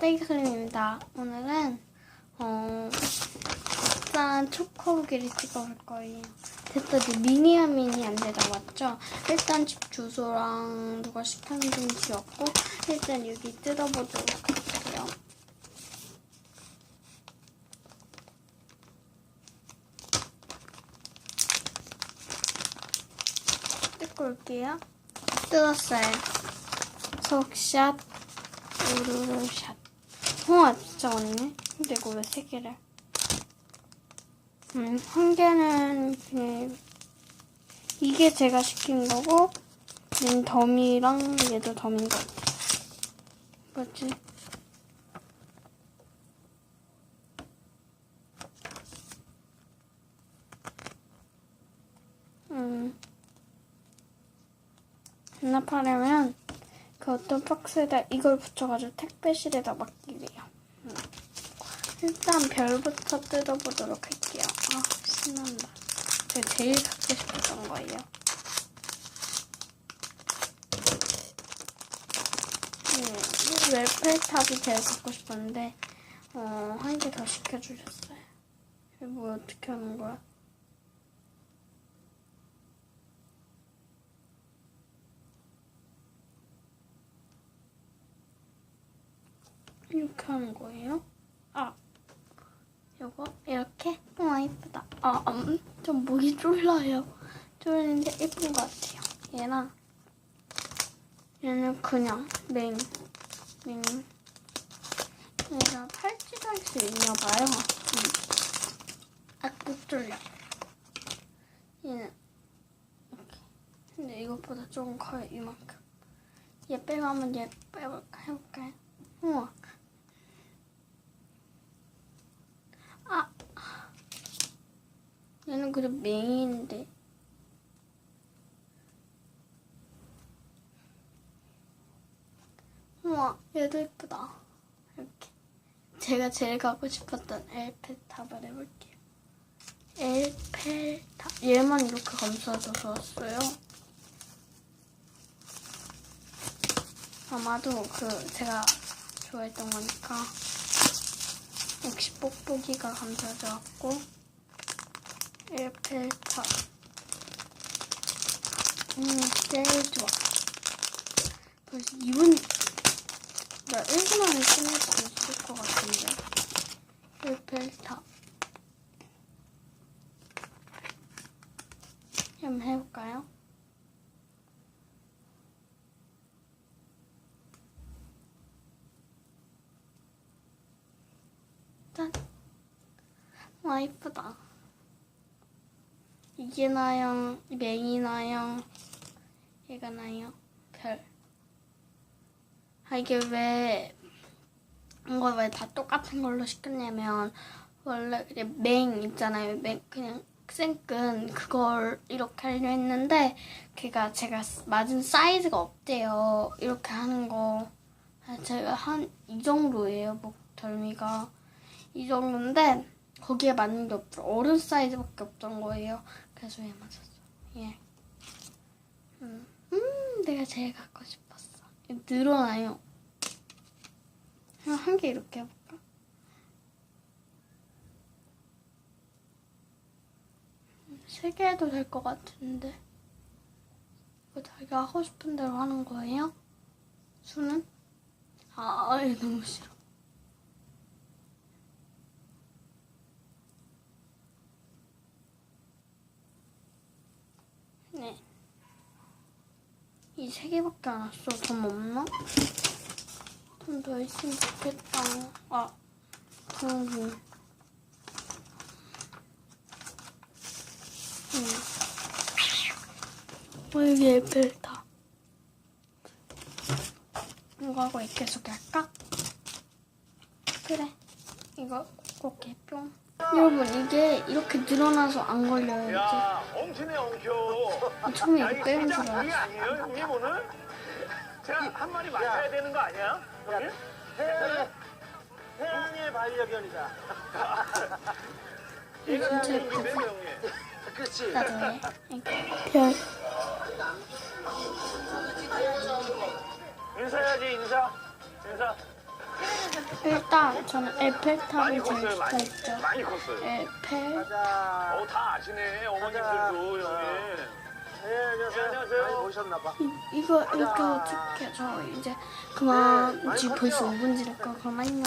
딸기 클림입니다. 오늘은 어 일단 초코우기를 찍어볼 거예요. 됐더니 미니야 미니 안 되다 맞죠? 일단 집 주소랑 누가 시켰는지 지웠고 일단 여기 뜯어보도록 할게요. 뜯고 올게요. 뜯었어요. 속샷, 우르르샷. 우와, 진짜 많네. 근데 이거 왜 세 개를? 음, 한 개는 그냥 이게 제가 시킨 거고, 얘는 더미랑 얘도 것 같아. 뭐지? 음. 반납하려면 그 어떤 박스에다 이걸 붙여가지고 택배실에다 맡기래요. 음. 일단 별부터 뜯어보도록 할게요. 아 신난다. 제가 제일 갖고 싶었던 거예요. 음, 웰펠탑이 제일 갖고 싶었는데 어, 한 개 더 시켜주셨어요. 이거 뭐 어떻게 하는 거야? 이렇게 하는 거예요? 아, 요거 이렇게? 와 이쁘다. 아, 음, 좀 목이 졸라요. 졸리는데 예쁜 것 같아요. 얘랑 얘는 그냥 맹, 맹. 얘가 팔찌도 할 수 있나 봐요. 음. 아, 꼭 졸려. 얘는 이렇게. 근데 이것보다 조금 커요. 이만큼. 얘 빼고 한번 얘 빼볼까 해볼까요? 우와. 얘는 그래 맹인데. 우와, 얘도 예쁘다. 이렇게. 제가 제일 가고 싶었던 엘페탑을 해볼게요. 엘페탑. 얘만 이렇게 감싸줘서 왔어요. 아마도 그 제가 좋아했던 거니까 역시 뽁뽁이가 감싸져 왔고 에펠탑 음 제일 좋아 벌써 2분 나 1분 안에 끝낼 수 있을 것 같은데 에펠탑 한번 해볼까요? 짠. 와, 이쁘다. 이게 나요, 맹이 나요, 얘가 나요, 별. 아, 이게 왜, 이거 왜다 똑같은 걸로 시켰냐면, 원래 그냥 맹 있잖아요. 맹, 그냥 생끈 그걸 이렇게 하려 했는데, 걔가 제가 맞은 사이즈가 없대요. 이렇게 하는 거. 아, 제가 한 이 정도예요, 목 덜미가. 이 정도인데 거기에 맞는 게 없어. 어른 사이즈밖에 없던 거예요. 얘 맞았어. 예. 음, 음, 내가 제일 갖고 싶었어. 늘어나요. 한개 이렇게 해볼까? 세 개 해도 될 것 같은데. 이거 자기가 하고 싶은 대로 하는 거예요? 수는? 아, 얘 너무 싫어. 이 세 개밖에 안 왔어. 돈 없나? 돈 더 있으면 좋겠다. 아, 그러고. 응. 어, 여기 에펠탑. 이거 하고 소개 할까? 그래. 이거 꼭 뿅. 여러분, 이게 이렇게 늘어나서 안 걸려요, 이제. 야, 엉키네 엉켜. 처음에 야, 이거 빼는 줄 알았어. 아니에요, 형님 오늘? 제가 한 마리 맞아야 되는 거 아니야? 형님? 태양의, 태양의 반려견이다. 얘가 진짜 형님인데, 예쁘다. 형님. 그렇지. 해. 이렇게. 별. 인사해야지 인사. 인사. 일단 저는 많이 에펠탑이 제일 컸어요, 좋다 많이. 했죠. 많이 컸어요. 에펠. 가자. 어, 다 아시네, 어머님들도. 형님. 네, 안녕하세요. 네, 안녕하세요. 많이 보셨나봐. 이, 이거 이렇게 어떻게 저 이제 그만 네, 많이 지금 벌써 컸죠? 5분 지났고 그만 요.